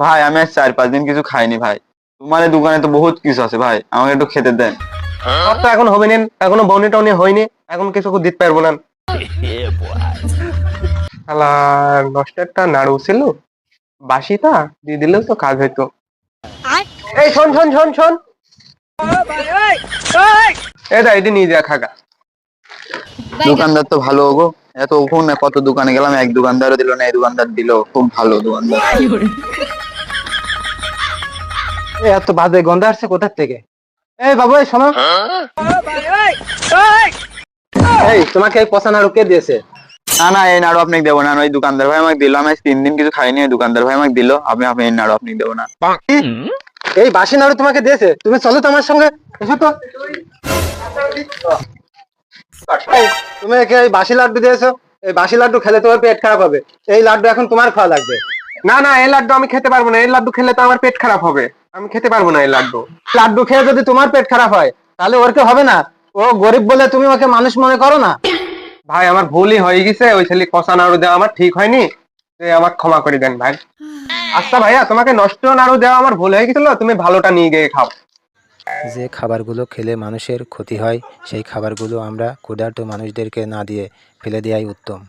ভাই আমি আজ চার পাঁচ দিন কিছু খাইনি ভাই। তোমার এই দোকানে তো বহুত কিছু আছে ভাই আমাকে একটু খেতে দেন। তোর তো এখন হবে নেন এখনও বনি টনি হয়নি এখন কিছু দিতে পারব না। শালা নষ্ট একটা নাড়ু ছিল বাসিটা দিয়ে দিলেও তো কাজ হইতো। এই শোন শোন শোন শোন। এটা এটি নিয়ে যা খাগা দোকানদার তো ভালো গো। এত ওখানে কত দোকানে গেলাম এক দোকানদারও দিল না এই দোকানদার দিল। খুব ভালো দোকানদার। এত বাজে গন্ধ আসছে কোথার থেকে? এই বাবু এই শোনো। এই তোমাকে এই পচা নাড়ু কে দিয়েছে? না না এই নাড়ু আপনি দেবো না ওই দোকানদার ভাই আমাকে দিল। আমি তিন দিন কিছু খাইনি ওই দোকানদার ভাই আমাকে দিল। আপনি আপনি এই নাড়ু আপনি দেবো না? এই বাসি নাড়ু তোমাকে দিয়েছে। তুমি চলো তো আমার সঙ্গে। এসো তো। তুমি একে এই বাসি লাড্ডু দিয়েছ? এই বাসি লাড্ডু খেলে তোমার পেট খারাপ হবে। এই লাড্ডু এখন তোমার খাওয়া লাগবে। না না এই লাড্ডু আমি খেতে পারব না। এই লাড্ডু খেলে তো আমার পেট খারাপ হবে। আমি খেতে পারব না এই লাড্ডু। লাড্ডু খেয়ে যদি তোমার পেট খারাপ হয় তাহলে ওর কি হবে না? ও গরিব বলে তুমি ওকে মানুষ মনে করো না? ভাই আমার ভুলই হয়ে গেছে। ওই ছেলে কষা নাড়ু দেওয়া আমার ঠিক হয়নি। এ আমার ক্ষমা করে দেন ভাই। আচ্ছা ভাইয়া তোমাকে নষ্ট নাড়ু দেওয়া আমার ভুল হয়ে গেছিল। তুমি ভালোটা নিয়ে গিয়ে খাও। যে খাবারগুলো খেলে মানুষের ক্ষতি হয়, সেই খাবারগুলো আমরা ক্ষুধার্ত মানুষদেরকে না দিয়ে ফেলে দেওয়াই উত্তম।